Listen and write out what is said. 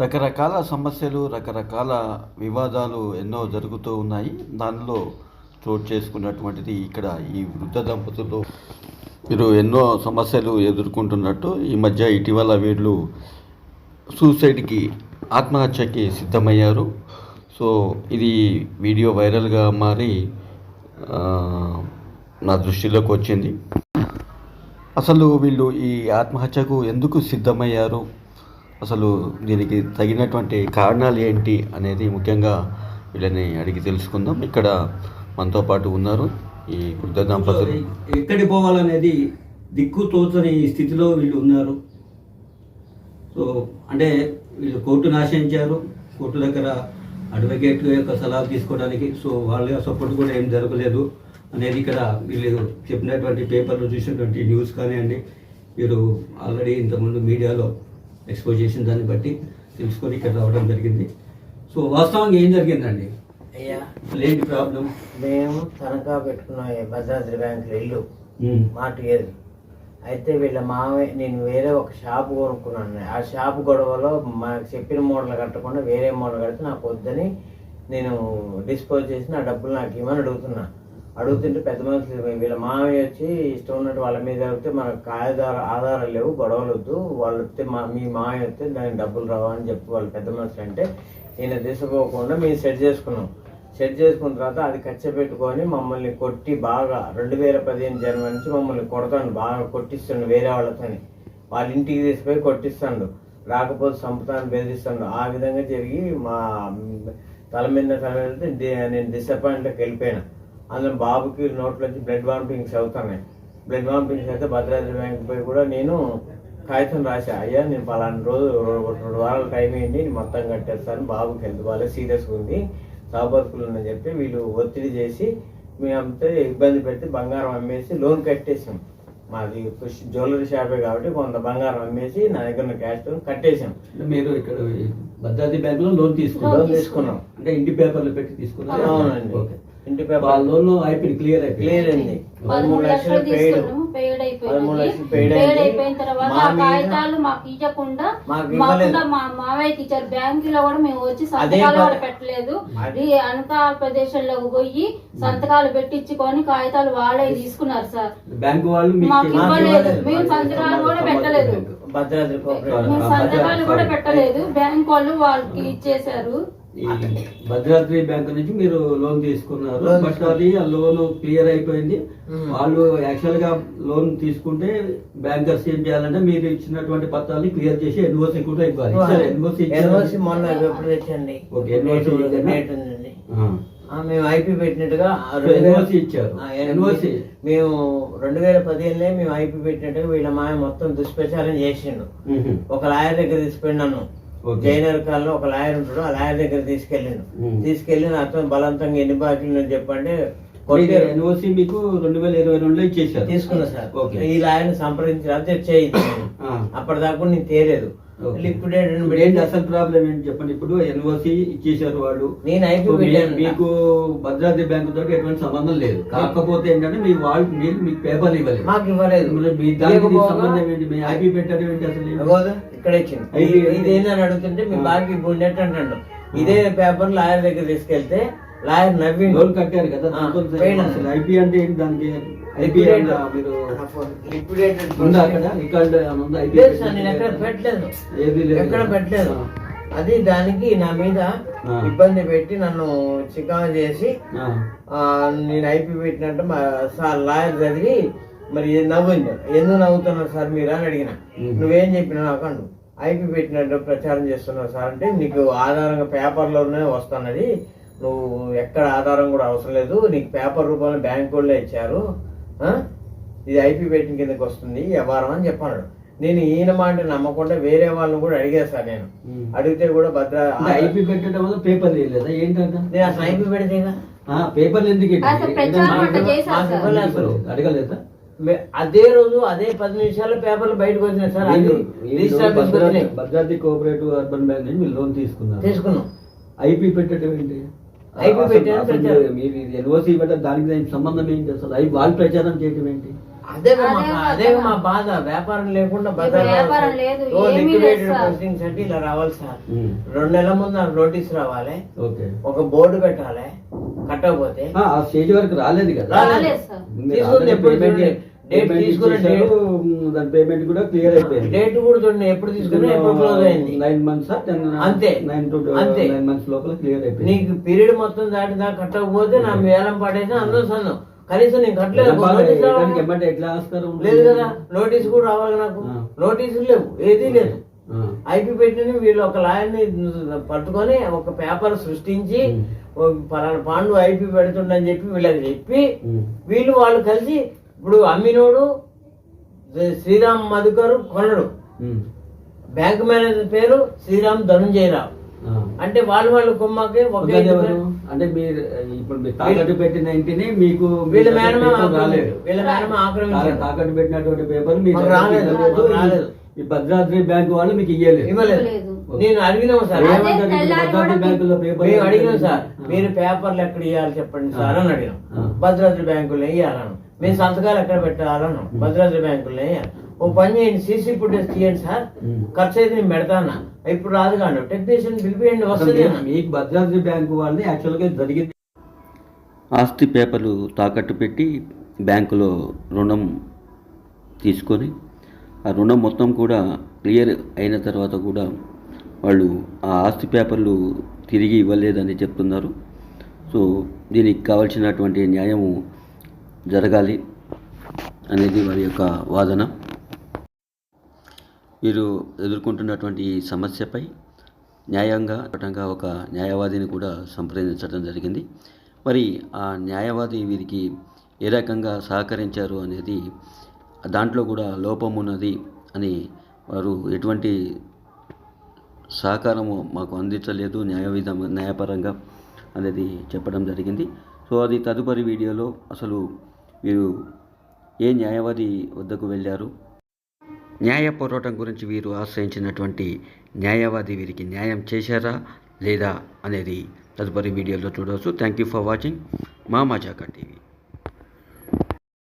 రకరకాల సమస్యలు రకరకాల వివాదాలు ఎన్నో జరుగుతూ ఉన్నాయి. దానిలో చోటు చేసుకున్నటువంటిది ఇక్కడ ఈ వృద్ధ దంపతులు. వీరు ఎన్నో సమస్యలు ఎదుర్కొంటున్నట్టు ఈ మధ్య ఇటీవల వీళ్ళు సూసైడ్కి ఆత్మహత్యకి సిద్ధమయ్యారు. సో ఇది వీడియో వైరల్గా మారి నా దృష్టిలోకి వచ్చింది. అసలు వీళ్ళు ఈ ఆత్మహత్యకు ఎందుకు సిద్ధమయ్యారు? అసలు దీనికి తగినటువంటి కారణాలు ఏంటి అనేది ముఖ్యంగా వీళ్ళని అడిగి తెలుసుకుందాం. ఇక్కడ మనతో పాటు ఉన్నారు ఈ వృద్ధ దంపతులు. ఎక్కడికి పోవాలనేది దిక్కు తోచని స్థితిలో వీళ్ళు ఉన్నారు. సో అంటే వీళ్ళు కోర్టును ఆశ్రయించారు కోర్టు దగ్గర అడ్వకేట్ యొక్క సలహా తీసుకోవడానికి సో వాళ్ళ సపోర్ట్ కూడా ఏం జరగలేదు అనేది ఇక్కడ వీళ్ళు చెప్పినటువంటి పేపర్లో చూసినటువంటి న్యూస్ కానివ్వండి వీరు ఆల్రెడీ ఇంతకుముందు మీడియాలో ఎక్స్పోజ్ చేసిన దాన్ని బట్టి తెలుసుకొని ఇక్కడ రావడం జరిగింది. సో వాస్తవంగా ఏం జరిగిందండి? అయ్యా. ప్రాబ్లం. మేము తనఖా పెట్టుకున్న భద్రాద్రి బ్యాంకులో ఇల్లు. మాట ఏది అయితే వీళ్ళ మామయ్య నేను వేరే ఒక షాప్ కొనుక్కున్నాను. ఆ షాప్ గొడవలో మనకు చెప్పిన మోడల్ కట్టకుండా వేరే మోడల్ కడితే నాకు వద్దని నేను డిస్పోజ్ చేసి నా డబ్బులు నాకు ఇవ్వమని అడుగుతున్నా. అడుగుతుంటే పెద్ద మనుషులు వీళ్ళ మామయ్య వచ్చి ఇష్టం ఉన్నట్టు వాళ్ళ మీద వెళ్తే మనకు ఆధార ఆధారాలు లేవు గొడవలు వద్దు. వాళ్ళు వస్తే మా మీ మామయ్య వస్తే దానికి డబ్బులు రావు అని చెప్పి వాళ్ళు పెద్ద మనుషులు అంటే ఈయన తీసుకోకుండా మేము సెట్ చేసుకున్నాం. సెట్ చేసుకున్న తర్వాత అది ఖర్చు పెట్టుకొని మమ్మల్ని కొట్టి బాగా రెండు వేల పదిహేను జనవరి నుంచి మమ్మల్ని కొడతాను బాగా కొట్టిస్తుండు వేరే వాళ్ళతోని. వాళ్ళ ఇంటికి తీసిపోయి కొట్టిస్తాడు. రాకపోతే సంపదాన్ని బెదిరిస్తాడు. ఆ విధంగా జరిగి మా తల మీద తల వెళ్తే నేను డిసప్పాయింట్లోకి వెళ్ళిపోయాను. అందులో బాబుకి నోట్లోంచి బ్లడ్ వామిటింగ్స్ అవుతున్నాయి. బ్లడ్ వామిటింగ్స్ అయితే భద్రాద్రి బ్యాంక్ పోయి కూడా నేను కాగితం రాశా. అయ్యా నేను పలానా రోజు రెండు వారాలు టైం అయ్యింది నేను మొత్తం కట్టేస్తాను బాబుకి హెల్త్ బాగాలేదు సీరియస్గా ఉంది సాబతుకులు ఉందని చెప్పి వీళ్ళు ఒత్తిడి చేసి మేమంతా ఇబ్బంది పెట్టి బంగారం అమ్మేసి లోన్ కట్టేసాం మాది జ్యువెలరీ షాపే కాబట్టి కొంత బంగారం అమ్మేసి నా దగ్గర ఉన్న క్యాష్ కట్టేసాం మీరు ఇక్కడ భద్రాద్రి బ్యాంక్లో లోన్ తీసుకున్నారు. లోన్ తీసుకున్నాం. అంటే ఇంటి పేపర్లు పెట్టి తీసుకున్నారు. అవునండి. ఓకే. ఇంటి లోన్ అయిపోయింది క్లియర్ అయిపోయింది. క్లియర్ అయింది. పదమూడు లక్షలు పెయిడ్. అయిపోయింది. అయిపోయిన తర్వాత ఆ కాగితాలు మాకు ఇవ్వకుండా మాకుండా. మా మావయ్యకి ఇచ్చారు బ్యాంకులో కూడా మేము వచ్చి సంతకాలు కూడా పెట్టలేదు. అది- పోయి సంతకాలు పెట్టించుకొని కాగితాలు వాళ్ళే తీసుకున్నారు సార్. బ్యాంక్ వాళ్ళు మీకు ఇవ్వలేదు. మేము సంతకాలు కూడా పెట్టలేదు. భద్రాద్రి కోఆపరేటివ్. మేము సంతకాలు కూడా పెట్టలేదు. బ్యాంక్ వాళ్ళు వాళ్ళకి ఇచ్చేసారు ఈ భద్రాద్రి బ్యాంక్ నుంచి మీరు లోన్ తీసుకున్నారు. బట్ అది ఆ లోన్ క్లియర్ అయిపోయింది. వాళ్ళు యాక్చువల్గా లోన్ తీసుకుంటే బ్యాంకర్స్ ఏం చేయాలంటే మీరు ఇచ్చినటువంటి పత్రాలు క్లియర్ చేసి ఎన్ఓసి కూడా ఇవ్వాలి. సరే ఎన్ఓసి ఎన్ఓసి మొన్న ఎప్పుడు తెచ్చండి ఓకే, మేము ఐపీ పెట్టినట్టుగా ఆ సో రెండు వేల- NOC ఇచ్చారు. NOC. మేము రెండు వేల పదిహేనులో మేము ఐపీ పెట్టినట్టుగా వీళ్ళ మాయ మొత్తం దుష్ప్రచారం చేసిండు. ఒక లాయర్ దగ్గర తీసుకెళ్ళి నన్ను ఓకే. జైనర్ కాలంలో ఒక లాయర్ ఉంటాడు ఆ లాయర్ దగ్గర తీసుకెళ్ళిండు మ్మ్. తీసుకెళ్ళి అతను బలవంతంగా ఎన్ని బాకీలు అని చెప్పంటే కొట్టారు. ఎన్ఓసి మీకు రెండు వేల ఇరవై రెండులో ఇచ్చేసారు తీసుకున్నా సార్ ఈ లాయర్ని సంప్రదించిన తర్వాత చేయించి ఆ. అప్పటిదాకా నేను తేలేదు. లిక్విడేట్ అసలు ప్రాబ్లం ఏంటి చెప్పండి? ఇప్పుడు ఎన్ఓసి ఇచ్చేసారు వాళ్ళు. మీకు భద్రాద్రి బ్యాంకు తోటి ఎటువంటి సంబంధం లేదు. కాకపోతే ఏంటంటే మీ వాళ్ళు మీరు మీకు పేపర్లు ఇవ్వలేదు. మాకు ఇవ్వలేదు. మీ దానికి సంబంధం ఏంటి? మీ ఐపీ పెట్టడం ఏంటి అసలు? ఇక్కడ ఇచ్చింది ఇది- ఇదేందని అడుగుతుంటే మీ బాకీ ఇప్పుడు నెట్ అంటాడు. ఇదే పేపర్ లాయర్ దగ్గర తీసుకెళ్తే లాయర్ నవ్విండు లోన్ కట్టారు కదా. అసలు ఐపీ అంటే ఏంటి దానికి? ఐపీ మీరు లిక్విడేటెడ్ ఉందా అక్కడ? రికార్డ్ ఉందా ఐపీ లేదు సార్ నేను ఎక్కడ పెట్టలేదు. ఏది లేదు. ఎక్కడ పెట్టలేదు. అది దానికి నా మీద. ఇబ్బంది పెట్టి నన్ను చికా చేసి నేను ఐపీ పెట్టినట్టు మా సార్ లాయర్ చదివి మరి నవ్వింది? ఎందుకు నవ్వుతున్నావు సార్ మీరు అని అడిగిన. నువ్వేం చెప్పినావు నాకు అండు ఐపీ పెట్టినట్టు ప్రచారం చేస్తున్నావు సార్ అంటే నీకు ఆధారంగా పేపర్లోనే వస్తున్నది. నువ్వు ఎక్కడ ఆధారం కూడా అవసరం లేదు నీకు పేపర్ రూపంలో బ్యాంక్ వాళ్ళే ఇచ్చారు. ఆ? ఇది ఐపీ పెట్టిన కిందకి వస్తుంది వ్యవహారం అని చెప్పాడు నేను ఈయన మాట నమ్మకుండా వేరే వాళ్ళని కూడా అడిగా సార్ నేను. అడిగితే కూడా భద్ర ఐపీ పెట్టడం వల్ల పేపర్లు వేయలేదా ఏంటంటే? నేను అసలు ఐపీ పెడితేగా పేపర్లు ఎందుకు అడగలేదా? అదే రోజు అదే పది నిమిషాల్లో పేపర్లు బయటకు వచ్చినాయి sir. Bhadradri cooperative urban bank నుంచి లోన్ తీసుకున్నారు. తీసుకున్నాం. ఐపీ పెట్టడం ఏంటి మీరు ఎన్ఓసి ఇవ్వడం దానికి దానికి సంబంధం ఏంటి అసలు? అవి వాళ్ళు ప్రచారం చేయడం ఏంటి? అదే మా అదే. మా బాధ. వ్యాపారం లేకుండా ఇప్పుడు వ్యాపారం లేదు, ఏమీ లేదు సార్. పోస్టింగ్స్ అంటే ఇలా రావాలి సార్. రెండు నెలల ముందు నోటీస్ రావాలి. ఓకే. ఒక బోర్డు పెట్టాలి. కట్టకపోతే ఆ, ఆ స్టేజ్ వరకు రాలేదు కదా. రాలేదు డేట్ తీసుకున్న దాని పేమెంట్ కూడా క్లియర్ అయిపోయింది డేట్ కూడా చూడండి ఎప్పుడు తీసుకున్నా ఎప్పుడు క్లోజ్ అయింది నైన్ మంత్స్ అంతే. నైన్ టు అంతే. నైన్ మంత్స్ లోపల క్లియర్ అయిపోయింది నీకు పీరియడ్ మొత్తం దాటి దాకా కట్టకపోతే నా వేలం పడేసి అందరూ సన్నం కనీసం నేను కట్టలేదు ఎట్లా? లేదు కదా నోటీస్ కూడా రావాలి నాకు. నోటీసులు లేవు ఏదీ లేదు. ఐపీ పెట్టిన వీళ్ళు ఒక లాయర్ని పట్టుకొని ఒక పేపర్ సృష్టించి పలానా పాండు ఐపీ పెడుతుండని చెప్పి వీళ్ళకి చెప్పి. వీళ్ళు వాళ్ళు కలిసి ఇప్పుడు అమ్మినోడు శ్రీరామ్ మధుకర్ కొనడు. బ్యాంక్ మేనేజర్ పేరు శ్రీరామ్ ధనుంజయరావు. అంటే వాళ్ళు వాళ్ళు కుమ్మకి ఒకే? అంటే మీరు ఇప్పుడు మీరు తాకట్టు పెట్టిన ఇంటిని మీకు వీళ్ళ మేనమే. రాలేదు వీళ్ళ మేనమే ఆక్రమించాడు తాకట్టు పెట్టినటువంటి పేపర్ మాకు రాలేదు, రాలేదు. ఈ భద్రాద్రి బ్యాంక్ వాళ్ళు మీకు ఇవ్వలేదు ఇవ్వలేదు. నేను అడిగినాము సార్ మేము అడిగినాం సార్. మీరు పేపర్లు ఎక్కడ ఇవ్వాలి చెప్పండి సార్ అని అడిగాం. భద్రాద్రి బ్యాంకులో ఇవ్వాలను మేము సంతకాలు ఎక్కడ పెట్టాలన్నాం భద్రాద్రి బ్యాంకులో ఓ పని చేయండి సీసీ ఫుటేజ్ తీయండి సార్. ఖర్చు అయితే నేను పెడతానా? ఇప్పుడు రాదు కాదు. టెక్నీషియన్ పిలిపియండి వస్తుంది మీ- మీకు భద్రాద్రి బ్యాంకు వాళ్ళని యాక్చువల్గా జరిగింది ఆస్తి పేపర్లు తాకట్టు పెట్టి బ్యాంకులో రుణం తీసుకొని ఆ రుణం మొత్తం కూడా క్లియర్ అయిన తర్వాత కూడా వాళ్ళు ఆ ఆస్తి పేపర్లు తిరిగి ఇవ్వలేదని చెప్తున్నారు. సో దీనికి కావాల్సినటువంటి న్యాయము జరగాలి అనేది వారి యొక్క వాదన. వీరు ఎదుర్కొంటున్నటువంటి ఈ సమస్యపై న్యాయంగా పటంగా ఒక న్యాయవాదిని కూడా సంప్రదించడం జరిగింది. మరి ఆ న్యాయవాది వీరికి ఏ రకంగా సహకరించారు అనేది దాంట్లో కూడా లోపం ఉన్నది అని వారు ఎటువంటి సహకారము మాకు అందించలేదు న్యాయ విధం న్యాయపరంగా అనేది చెప్పడం జరిగింది. సో అది తదుపరి వీడియోలో అసలు వీరు ఏ న్యాయవాది వద్దకు వెళ్ళారు? న్యాయ పోరాటం గురించి వీరు ఆశ్రయించినటువంటి న్యాయవాది వీరికి న్యాయం చేశారా లేదా అనేది తదుపరి వీడియోలో చూడవచ్చు. థ్యాంక్ యూ ఫర్ వాచింగ్ మా మజాకా టీవీ.